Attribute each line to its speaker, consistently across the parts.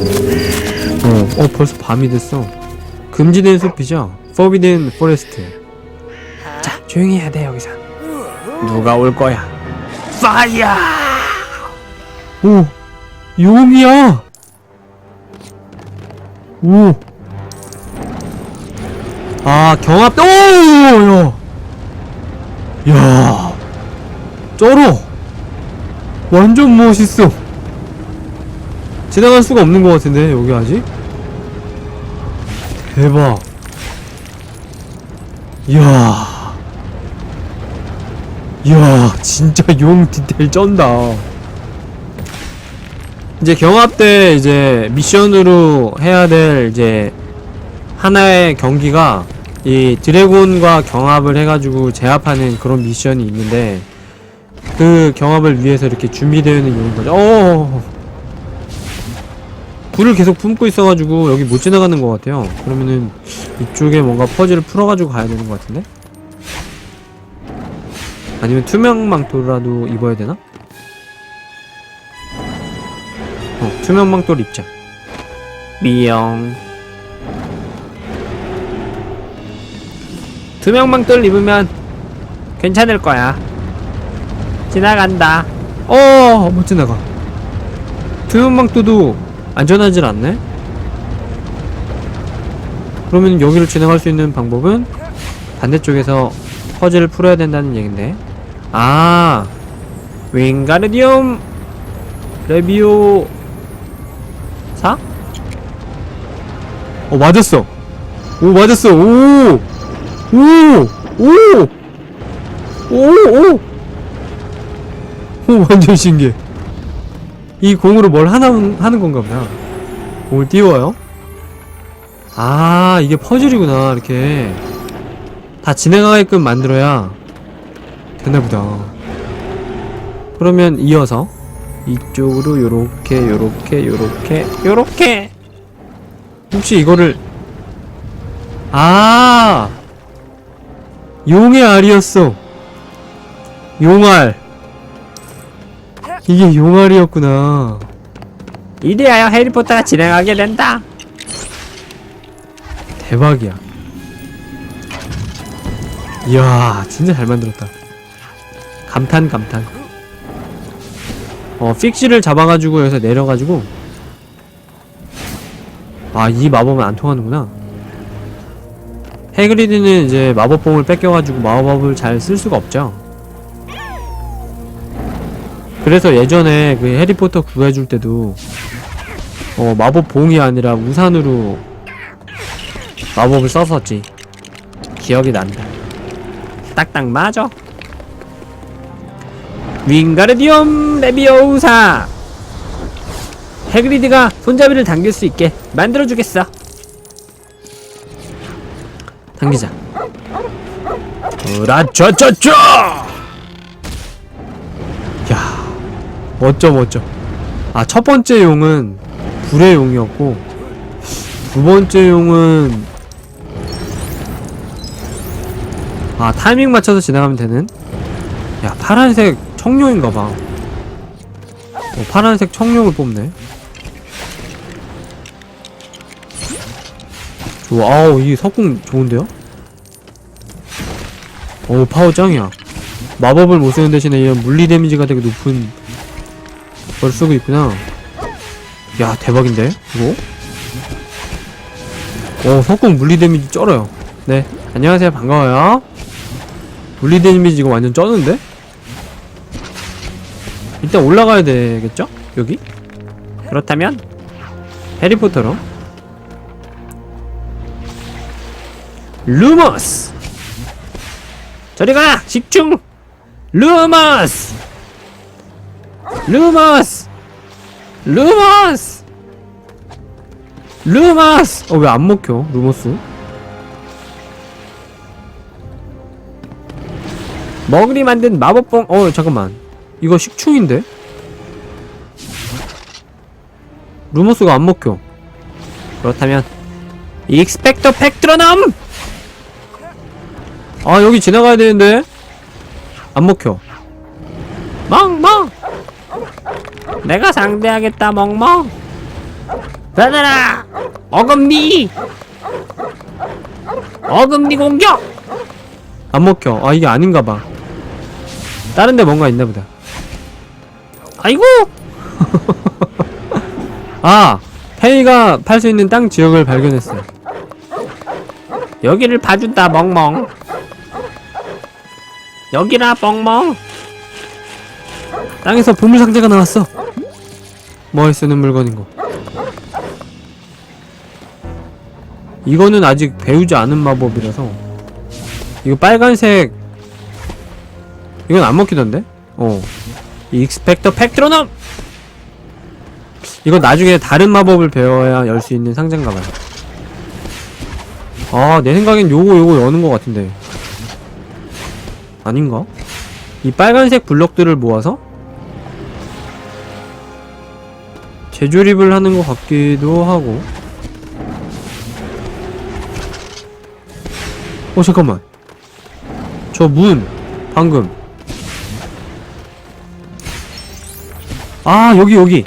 Speaker 1: 어, 어 벌써 밤이 됐어. 금지된 숲이죠. Forbidden Forest. 자, 조용히 해야 돼 여기서. 누가 올 거야? 파이어! 오, 용이야. 오. 아, 경합. 오, 야. 야. 쩔어. 완전 멋있어. 지나갈 수가 없는 것 같은데 여기 아직? 대박. 이야. 이야, 진짜 용 디테일 쩐다. 이제 경합 때 이제 미션으로 해야 될 이제 하나의 경기가 이 드래곤과 경합을 해가지고 제압하는 그런 미션이 있는데 그 경합을 위해서 이렇게 준비되어 있는 용인 거죠. 어. 불을 계속 품고 있어가지고 여기 못 지나가는 것 같아요. 그러면은 이쪽에 뭔가 퍼즐을 풀어가지고 가야 되는 것 같은데? 아니면 투명 망토라도 입어야 되나? 어, 투명 망토를 입자. 미영. 투명 망토를 입으면 괜찮을 거야. 지나간다. 어, 못 지나가. 투명 망토도 안전하질 않네? 그러면 여기를 지나갈 수 있는 방법은 반대쪽에서 퍼즐을 풀어야 된다는 얘긴데. 아, 윙가르디움 레비오 사? 어 맞았어. 오 맞았어. 오, 오, 오, 오, 오. 오 완전 신기해. 이 공으로 뭘 하나 하는 건가 보다. 공을 띄워요. 아 이게 퍼즐이구나 이렇게 다 진행하게끔 만들어야 되나 보다. 그러면 이어서 이쪽으로 요렇게 요렇게 요렇게 요렇게 혹시 이거를 아 용의 알이었어 용알 이게 용알이었구나.
Speaker 2: 이리하여 해리포터가 진행하게 된다.
Speaker 1: 대박이야. 이야 진짜 잘 만들었다. 감탄 감탄. 어 픽시를 잡아가지고 여기서 내려가지고. 아 이 마법은 안 통하는구나. 해그리드는 이제 마법봉을 뺏겨가지고 마법을 잘 쓸 수가 없죠 그래서 예전에 그 해리포터 구해줄 때도 어 마법 봉이 아니라 우산으로 마법을 썼었지. 기억이 난다. 딱딱 맞아. 윙가르디움 레비오우사! 해그리드가 손잡이를 당길 수 있게 만들어주겠어. 당기자. 으라쩌쩌쩌 멋져 멋져. 아 첫 번째 용은 불의 용이었고 두 번째 용은 아 타이밍 맞춰서 지나가면 되는? 야 파란색 청룡인가봐. 어, 파란색 청룡을 뽑네. 아우 이 석궁 좋은데요? 어우 파워 짱이야. 마법을 못 쓰는 대신에 이런 물리 데미지가 되게 높은 걸 쓰고 있구나 야 대박인데 이거? 어 석궁 물리 데미지 쩔어요 네 안녕하세요 반가워요 물리 데미지 이거 완전 쩌는데? 일단 올라가야 되겠죠? 여기?
Speaker 2: 그렇다면
Speaker 1: 해리포터로 루머스
Speaker 2: 저리가 집중.
Speaker 1: 루머스 루머스! 루머스! 루머스! 어 왜 안 먹혀? 루머스?
Speaker 2: 먹으리 만든 마법봉.
Speaker 1: 어 잠깐만. 이거 식충인데? 루머스가 안 먹혀.
Speaker 2: 그렇다면 익스펙터 팩트로넘.
Speaker 1: 아 여기 지나가야 되는데? 안 먹혀.
Speaker 2: 멍멍. 내가 상대하겠다 멍멍. 받아라! 어금니! 어금니 공격!
Speaker 1: 안 먹혀. 아 이게 아닌가 봐. 다른 데 뭔가 있나 보다.
Speaker 2: 아이고!
Speaker 1: 아 페이가 팔 수 있는 땅 지역을 발견했어.
Speaker 2: 여기를 봐준다 멍멍. 여기라 멍멍
Speaker 1: 땅에서 보물상자가 나왔어. 뭐에 쓰는 물건인 거? 이거는 아직 배우지 않은 마법이라서. 이거 빨간색. 이건 안 먹히던데? 어. 익스펙터 팩트로넘 이거 나중에 다른 마법을 배워야 열 수 있는 상자인가봐요. 아 내 생각엔 요거 요거 여는 것 같은데. 아닌가? 이 빨간색 블럭들을 모아서 재조립을 하는 것 같기도 하고. 어 잠깐만. 저 문 방금. 아 여기 여기.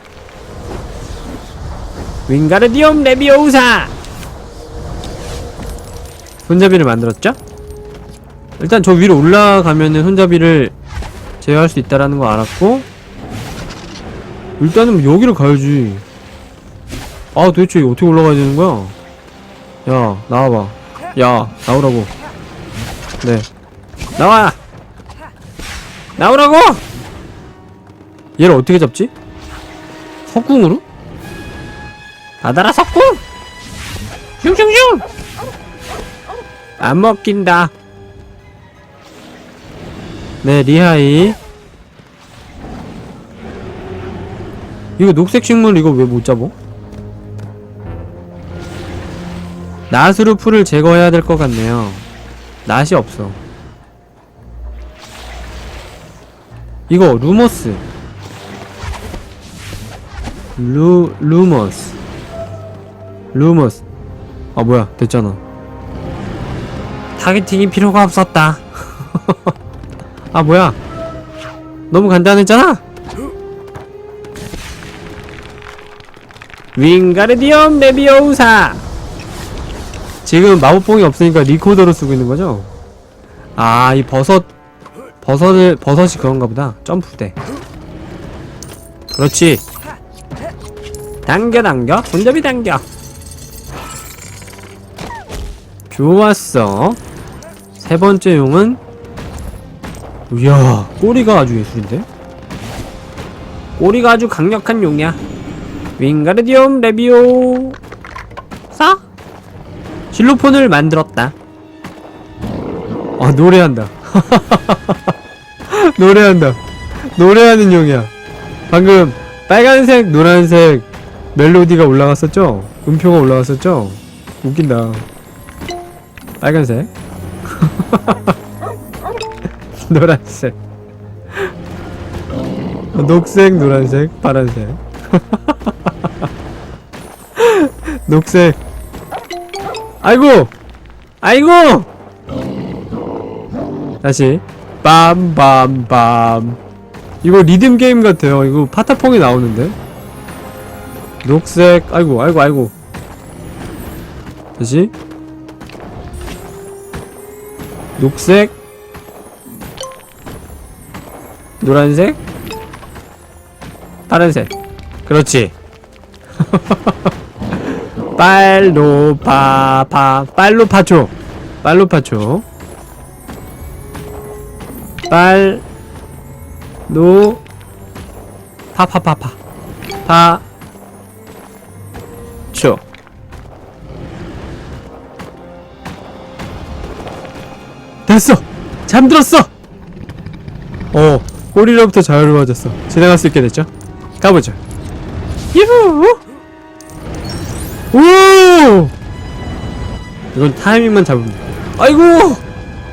Speaker 2: 윙가르디움 레비오우사!
Speaker 1: 손잡이를 만들었죠? 일단 저 위로 올라가면은 손잡이를 제어할 수 있다라는 거 알았고 일단은 뭐 여기를 가야지. 아 도대체 어떻게 올라가야 되는 거야? 야 나와봐. 야 나오라고. 네.
Speaker 2: 나와! 나오라고!
Speaker 1: 얘를 어떻게 잡지? 석궁으로?
Speaker 2: 받아라 석궁! 슝슝슝! 안 먹힌다.
Speaker 1: 네 리하이 이거 녹색 식물 이거 왜 못 잡어? 낫으로 풀을 제거해야 될 것 같네요. 낫이 없어. 이거 루머스. 루 루머스. 루머스. 아 뭐야. 됐잖아. 타겟팅이 필요가 없었다. 아 뭐야. 너무 간단했잖아
Speaker 2: 윙가르디움 레비오우사
Speaker 1: 지금 마법봉이 없으니까 리코더로 쓰고 있는 거죠? 아, 이 버섯, 버섯을, 버섯이 그런가 보다. 점프대. 그렇지.
Speaker 2: 당겨 당겨 손잡이 당겨
Speaker 1: 좋았어. 세 번째 용은, 이야, 꼬리가 아주 예술인데?
Speaker 2: 꼬리가 아주 강력한 용이야 윙가르디움 레비오우사
Speaker 1: 실로폰을 만들었다. 아, 노래한다. 노래한다. 노래하는 용이야. 방금 빨간색, 노란색 멜로디가 올라갔었죠? 음표가 올라갔었죠? 웃긴다. 빨간색. 노란색. 녹색, 노란색, 파란색. 녹색. 아이고! 아이고! 다시. 빰빰빰. 이거 리듬 게임 같아요. 이거 파타퐁이 나오는데? 녹색. 아이고, 아이고, 아이고. 다시. 녹색. 노란색. 파란색. 그렇지. 빨로파파 빨로파초. 빨로파초. 빨로 파파파파 파초. 됐어! 잠들었어! 어 꼬리로부터 자유로워졌어. 지나갈 수 있게 됐죠? 가보자 유후 오! 이건 타이밍만 잡으면 돼. 아이고!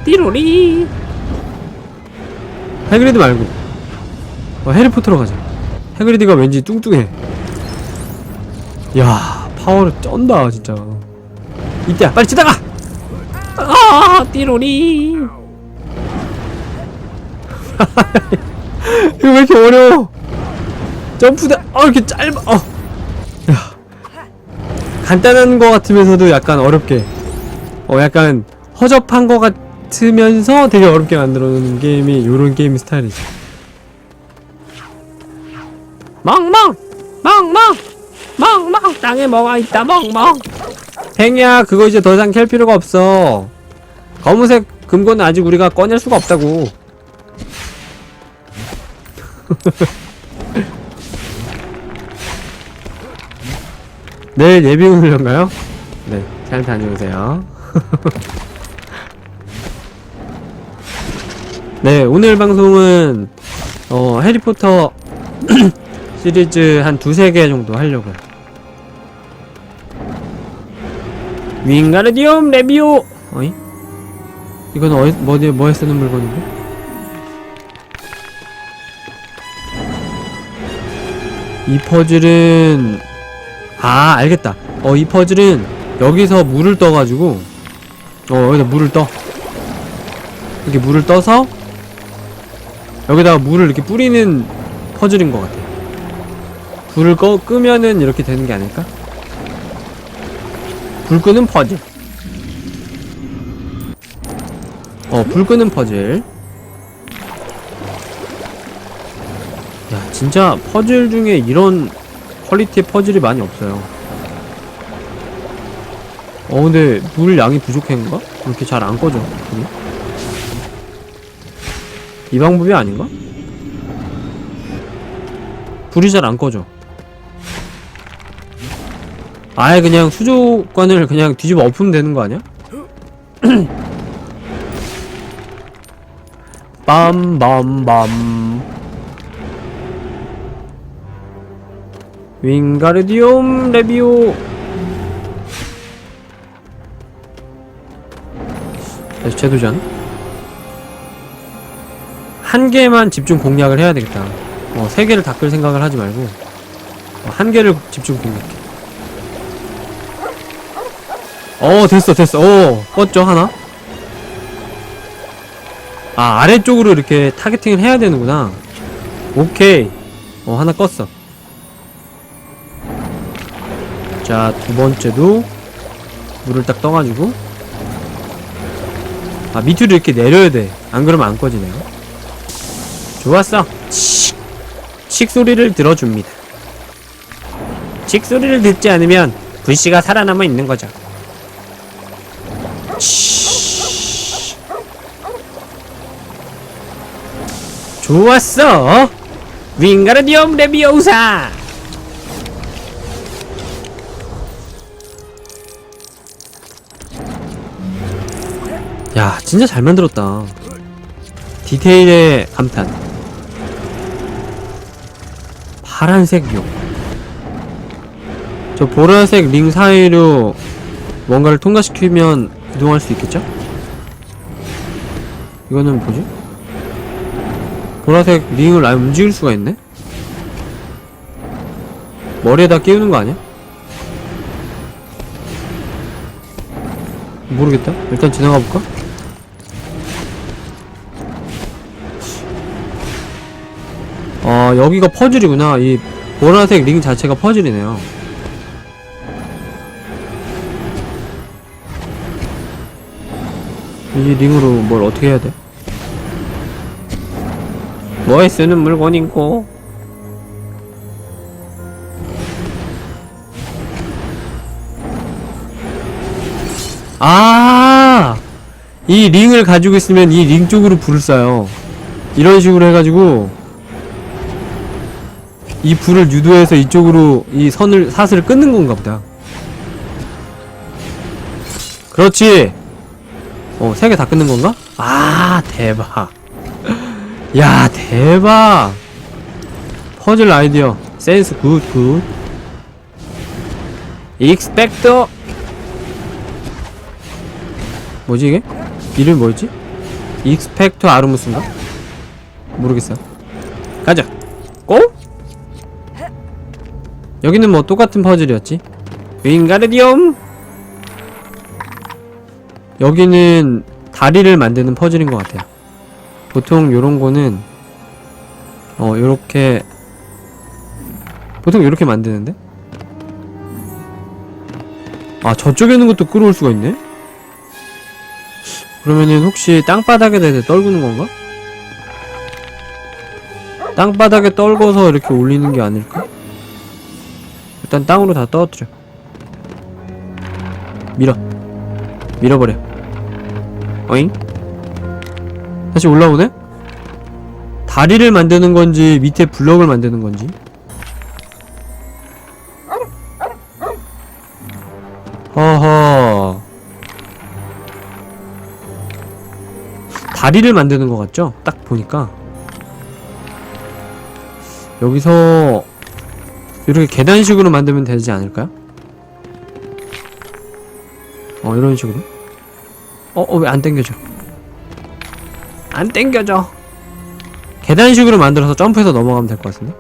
Speaker 2: 띠로리
Speaker 1: 해그리드 말고. 어, 해리포터로 가자. 해그리드가 왠지 뚱뚱해. 야, 파워를 쩐다, 진짜. 이때야, 빨리 지나가!
Speaker 2: 아 띠로리
Speaker 1: 이거 왜 이렇게 어려워? 점프대, 아, 이렇게 짧아, 어. 야, 간단한 거 같으면서도 약간 어렵게 어 약간 허접한 거 같으면서 되게 어렵게 만들어 놓은 게임이 요런 게임 스타일이지.
Speaker 2: 멍멍! 멍멍! 멍멍! 땅에 뭐가 있다 멍멍!
Speaker 1: 팽이야 그거 이제 더 이상 캘 필요가 없어. 검은색 금고는 아직 우리가 꺼낼 수가 없다고 내일 예비 훈련가요? 네, 잘 다녀오세요. 네, 오늘 방송은 어, 해리포터 시리즈 한 두세 개 정도 하려고요.
Speaker 2: 윙가르디움 레비오
Speaker 1: 어이? 이건 어디, 뭐에, 뭐에 쓰는 물건인데? 이 퍼즐은 아 알겠다 어 이 퍼즐은 여기서 물을 떠가지고 어 여기다 물을 떠 이렇게 물을 떠서 여기다가 물을 이렇게 뿌리는 퍼즐인 것 같아 불을 꺼, 끄면은 이렇게 되는 게 아닐까? 불 끄는 퍼즐 어, 불 끄는 퍼즐. 야, 진짜 퍼즐 중에 이런 퀄리티의 퍼즐이 많이 없어요. 어, 근데 물 양이 부족한가? 왜 이렇게 잘 안 꺼져? 불이? 이 방법이 아닌가? 불이 잘 안 꺼져. 아예 그냥 수족관을 그냥 뒤집어 엎으면 되는 거 아니야? 빰빰빰 윙가르디움 레비오. 다시 재도전. 한 개만 집중 공략을 해야 되겠다. 어, 세 개를 다끌 생각을 하지 말고 어, 한 개를 집중 공략해. 어 됐어 됐어. 어 껐죠 하나? 아 아래쪽으로 이렇게 타겟팅을 해야 되는구나. 오케이. 어 하나 껐어 자 두 번째도 물을 딱 떠가지고. 아 밑으로 이렇게 내려야 돼 안 그러면 안 꺼지네요. 좋았어. 칙! 칙 소리를 들어줍니다. 칙 소리를 듣지 않으면 불씨가 살아남아 있는 거죠. 좋았어. 윙가르디움 레비오사 진짜 잘 만들었다 디테일에 감탄 파란색 용 저 보라색 링 사이로 뭔가를 통과시키면 이동할 수 있겠죠? 이거는 뭐지? 보라색 링을 아예 움직일 수가 있네? 머리에다 끼우는 거 아니야? 모르겠다. 일단 지나가 볼까? 어, 여기가 퍼즐이구나. 이 보라색 링 자체가 퍼즐이네요. 이 링으로 뭘 어떻게 해야 돼? 뭐에 쓰는 물건이고 아! 이 링을 가지고 있으면 이 링 쪽으로 불을 쏴요. 이런 식으로 해가지고 이 불을 유도해서 이쪽으로 이 선을 사슬을 끊는 건가 보다. 그렇지. 어, 세 개 다 끊는 건가? 아, 대박. 야, 대박. 퍼즐 아이디어. 센스 굿, 굿. 익스펙터. 뭐지 이게? 이름이 뭐였지? 익스펙터 아르무스인가? 모르겠어. 가자. 여기는 뭐 똑같은 퍼즐이었지? 윙가르디움. 여기는 다리를 만드는 퍼즐인 것 같아요. 보통 요런 거는 어 요렇게 보통 요렇게 만드는데 아 저쪽에 있는 것도 끌어올 수가 있네? 그러면은 혹시 땅바닥에 대해 떨구는 건가? 땅바닥에 떨궈서 이렇게 올리는 게 아닐까? 일단 땅으로 다 떨어뜨려 밀어 밀어버려 어잉? 다시 올라오네? 다리를 만드는 건지 밑에 블럭을 만드는 건지 허허 다리를 만드는 것 같죠? 딱 보니까 여기서 이렇게 계단식으로 만들면 되지 않을까요? 어 이런 식으로? 어 어 왜 안 땡겨져? 안 땡겨져. 계단식으로 만들어서 점프해서 넘어가면 될 것 같은데?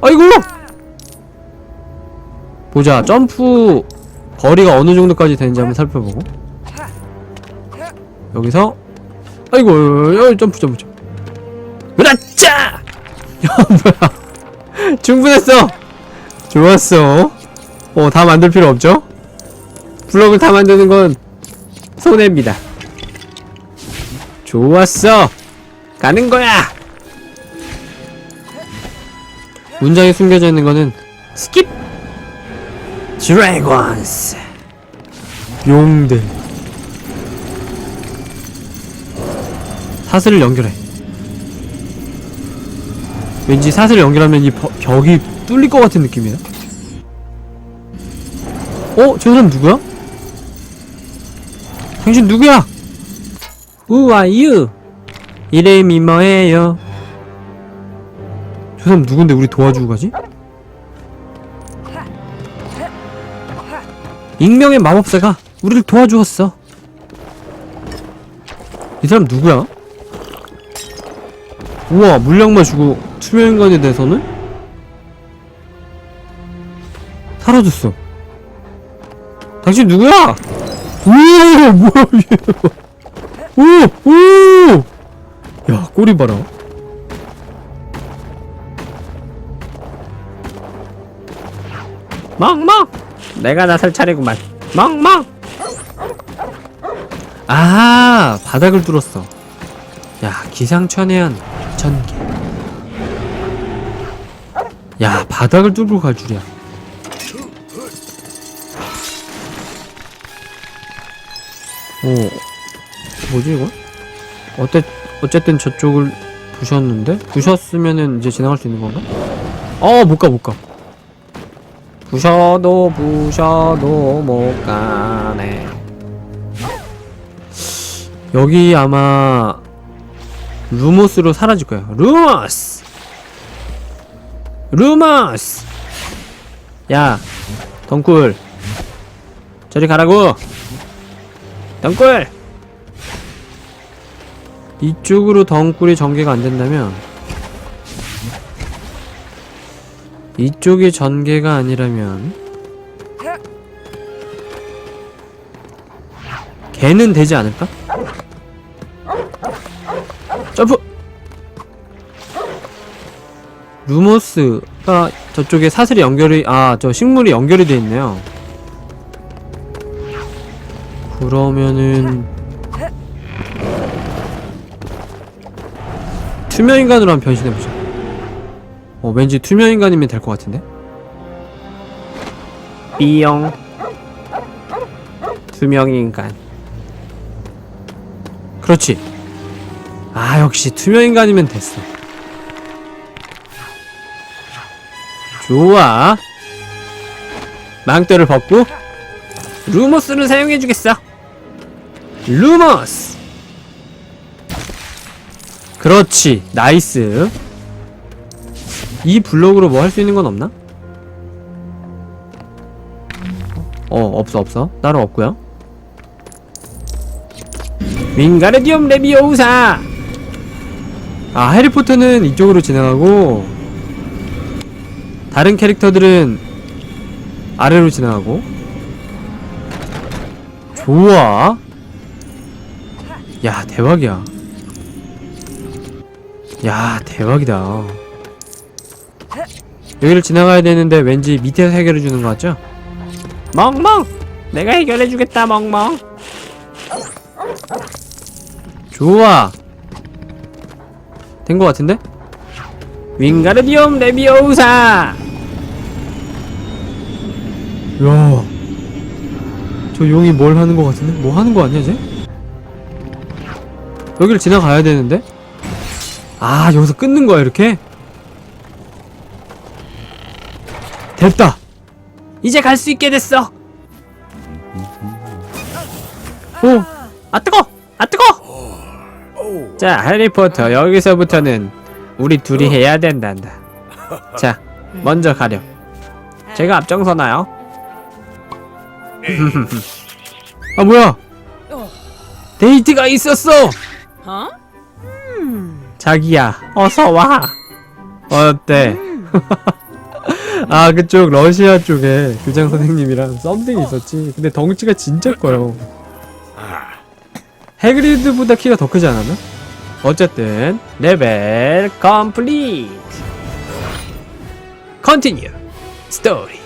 Speaker 1: 아이고! 보자 점프 거리가 어느 정도까지 되는지 한번 살펴보고. 여기서 아이고 어, 점프 점프 점프. 으라짜 야 뭐야 충분했어. 좋았어. 어 다 만들 필요 없죠? 블럭을 다 만드는 건 손해입니다. 좋았어. 가는 거야. 문장에 숨겨져 있는 거는 스킵. 드래곤스. 용들. 사슬을 연결해 왠지 사슬을 연결하면 이 버- 벽이 뚫릴 것 같은 느낌이야 어? 저 사람 누구야? 당신 누구야? Who are you? 이름이 뭐예요? 저 사람 누군데 우리 도와주고 가지? 익명의 마법사가 우리를 도와주었어. 이 사람 누구야? 우와, 물약만 주고 투명인간이 돼서는? 사라졌어. 당신 누구야? 오, 뭐야, 얘. 오, 오! 야, 꼬리 봐라.
Speaker 2: 멍멍 내가 나설 차례구만 멍멍
Speaker 1: 아, 바닥을 뚫었어. 야, 기상천외한 전개. 야, 바닥을 뚫고 갈 줄이야. 오, 뭐지 이거? 어때, 어쨌든 저쪽을 부셨는데? 부셨으면은 이제 지나갈 수 있는 건가? 어, 못 가, 못 가. 부셔도 부셔도 못 가네. 여기 아마 루모스로 사라질 거야. 루모스! 루모스! 야, 덩굴. 저리 가라고! 덩굴! 이쪽으로 덩굴이 전개가 안 된다면 이쪽이 전개가 아니라면 개는 되지 않을까? 점프! 루모스가 저쪽에 사슬이 연결이 아 저 식물이 연결이 돼 있네요. 그러면은 투명 인간으로 한번 변신해 보자. 어 왠지 투명 인간이면 될 것 같은데.
Speaker 2: 삐용 투명인간
Speaker 1: 그렇지. 아 역시 투명 인간이면 됐어. 좋아. 망토를 벗고
Speaker 2: 루모스를 사용해주겠어
Speaker 1: 루머스. 그렇지. 나이스. 이 블록으로 뭐 할 수 있는 건 없나? 어 없어 없어. 따로 없고요.
Speaker 2: 윙가르디움 레비오우사
Speaker 1: 아 해리포터는 이쪽으로 지나가고 다른 캐릭터들은 아래로 지나가고. 좋아. 야 대박이야. 야 대박이다. 여기를 지나가야 되는데 왠지 밑에서 해결해 주는 것 같죠?
Speaker 2: 멍멍! 내가 해결해 주겠다 멍멍.
Speaker 1: 좋아. 된 것 같은데?
Speaker 2: 윙가르디움 레비오사
Speaker 1: 야. 저 용이 뭘 하는 것 같은데? 뭐 하는 거 아니야, 쟤? 여기를 지나가야 되는데? 아, 여기서 끊는 거야, 이렇게? 됐다!
Speaker 2: 이제 갈 수 있게 됐어
Speaker 1: 오!
Speaker 2: 아 뜨거 아 뜨거 자 해리포터 여기서부터는 우리 둘이 해야 된단다 자 먼저 가렴 제가 앞장서나요
Speaker 1: 아, 뭐야! 데이트가 있었어!
Speaker 2: 자기야 어서 와
Speaker 1: 어때? 아, 그쪽 러시아 쪽에 교장 선생님이랑 썸띵이 있었지. 근데 덩치가 진짜 커요. 해그리드보다 키가 더 크지 않았나? 어쨌든
Speaker 2: 레벨 컴플리트 컨티뉴 스토리